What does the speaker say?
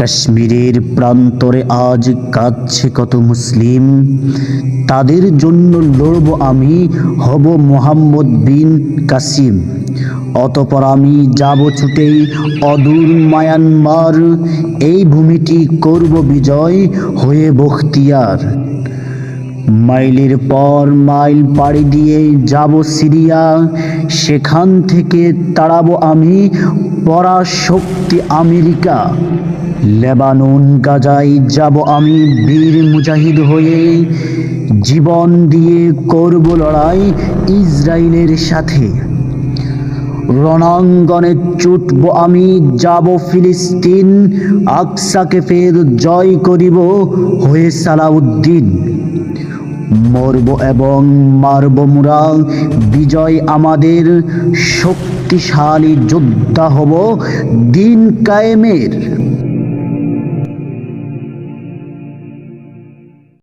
কাশ্মীরের প্রান্তরে আজ কাঁদছে কত মুসলিম। তাদের জন্য লড়ব আমি, হব মোহাম্মদ বিন কাসিম। অতপর আমি যাব ছুটেই অদূর মায়ানমার। এই ভূমিটি করব বিজয় হয়ে বখতিয়ার। মাইলের পর মাইল পাড়ি দিয়ে যাব সিরিয়া। সেখান থেকে তাড়াবো আমি পরাশক্তি আমেরিকা। লেবানন গাজায় যাব আমি বীর মুজাহিদ হয়ে। জীবন দিয়ে করব লড়াই ইসরায়েলের সাথে। রণাঙ্গনে চুটব আমি, যাব ফিলিস্তিন। আকসাকে ফের জয় করিব হয়ে সালাউদ্দিন। মরব এবং মারব মুরা বিজয় আমাদের শক্তিশালী যোদ্ধা হব দিন কায়েমের।